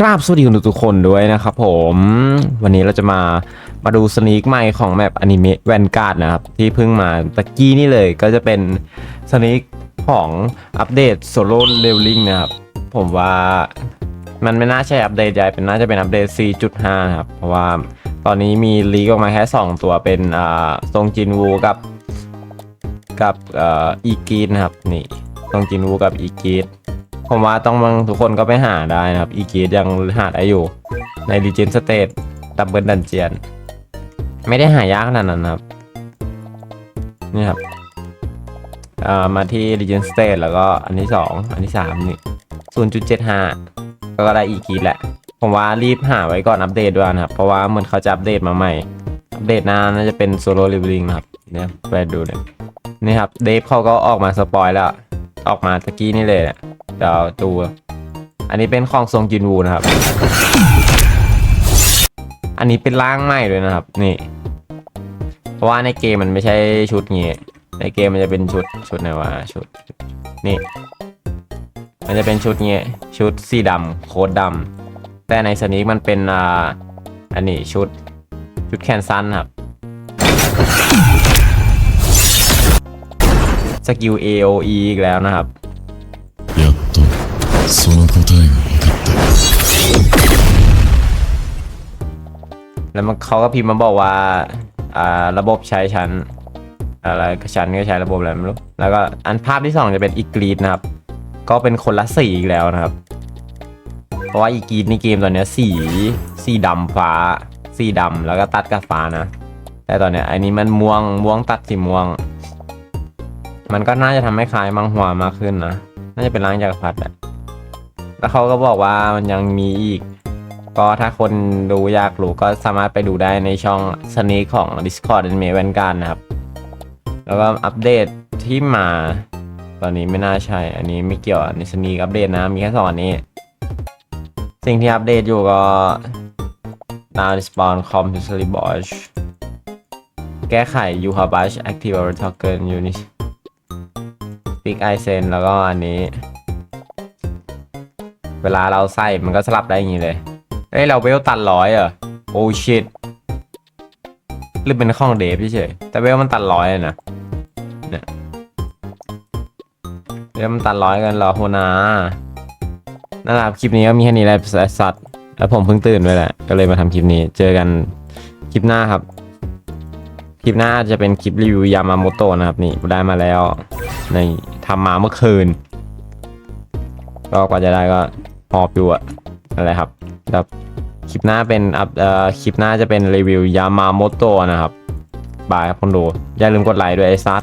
กราบสวัสดีคุณทุกคนด้วยนะครับผมวันนี้เราจะมามาดูสนีกใหม่ของแมปอนิเมะแวนการ์ดนะครับ ที่เพิ่งมาตะกี้นี่เลยก็จะเป็นสนีกของอัปเดตโซโล่เลเวลลิ่งนะครับ ผมว่ามันไม่น่าใช่อัปเดตใหญ่เป็นน่าจะเป็นอัปเดต 4.5 นะครับ เพราะว่าตอนนี้มีลีกออกมาแค่ 2 ตัวเป็นอ่าทรงจินวูกับกับอ่ออีกีดนะครับนี่ทรงจินวูกับอีกีด ผมว่าต้องมึงทุกคนก็ไปหาได้นะครับ อีกีดยังหาได้อยู่ ใน Legend State ดับเบิลดันเจียน ไม่ได้หายากขนาดนั้นครับ นี่ครับมาที่ Legend State แล้วก็อันที่ 2 อันที่ 3 นี่ 0.75 ก็ได้อีกีดแหละ ผมว่ารีบหาไว้ก่อนอัปเดตด้วยนะครับ เพราะว่าเหมือนเขาจะอัปเดตมาใหม่ อัปเดตหน้าน่าจะเป็นโซโล่ลิฟ i ิงนะครับเนี่ยไปดูเลยนี่ครับเดฟเขาก็ออกมาสปอยแล้ว ออกมาตะกี้นี่เลยนี่ย เดี๋ยวดูอันนี้เป็นของทรงจินวูนะครับ อันนี้เป็นร่างใหม่ด้วยนะครับ นี่ เพราะว่าในเกมมันไม่ใช่ชุดงี้ในเกมมันจะเป็นชุดชุดไหนวะชุด นี่ มันจะเป็นชุดงี้ชุดสีดำโค้ดดำแต่ในสนิกมันเป็นอ่าอันนี้ชุดชุดแขนสั้นครับสกิล AOE อีกแล้วนะครับ その答えが分かった แล้วมันเขาก็พิมพ์มาบอกว่า อ่า ระบบใช้ชั้น อะไรก็ชั้นก็ใช้ระบบอะไรไม่รู้ แล้วก็อันภาพที่สองจะเป็นอีกรีดนะครับ ก็เป็นคนละสีอีกแล้วนะครับ เพราะว่าอีกรีดในเกมตอนเนี้ยสี สีดำฟ้า สีดำแล้วก็ตัดกับฟ้านะ แต่ตอนเนี้ยอันนี้มันม่วง ม่วงตัดสีม่วง มันก็น่าจะทำให้คล้ายมังหัวมากขึ้นนะ น่าจะเป็นล้างจักรพรรดิอะ แล้วเขาก็บอกว่ามันยังมีอีก ก็ถ้าคนดูอยากรู้ก็สามารถไปดูได้ในช่องสนีของ Discord อันเม v วนการนะครับ แล้วก็อัปเดตที่มา ตอนนี้ไม่น่าใช่ อันนี้ไม่เกี่ยวในสนีอัปเดตนะ มีแค่สองอันนี้ สิ่งที่อัปเดตอยู่ก็ now spawn com to s l y b o s h แก้ไข u h a b a s h active or token unit big i s e n แล้วก็อันนี้ เวลาเราใส่มันก็สลับได้อย่างนี้เลยเอ้ยเราเวลตันร้อยเหรอโอ้ชิตหรือเป็นข้องเดฟเฉยแต่เวลมันตันร้อยนะเนี่ยเวลมันตันร้อยกันรอโหนานั่นแหละครับคลิปนี้ก็มีแค่นี้แหละสัตว์แล้วผมเพิ่งตื่นไปแหละก็เลยมาทำคลิปนี้เจอกันคลิปหน้าครับ คลิปหน้าจจะเป็นคลิปรีวิวยามาโมโตะนะครับนี่ได้มาแล้วในทำมาเมื่อคืน ก็กว่าจะได้ก็ หอบอยู่อะอะไรครับแล้วคลิปหน้าเป็นอัพเอ่อคลิปหน้าจะเป็นรีวิวยามาโมโตะนะครับ บายครับคนดูอย่าลืมกดไลค์ด้วยไอ้ซัด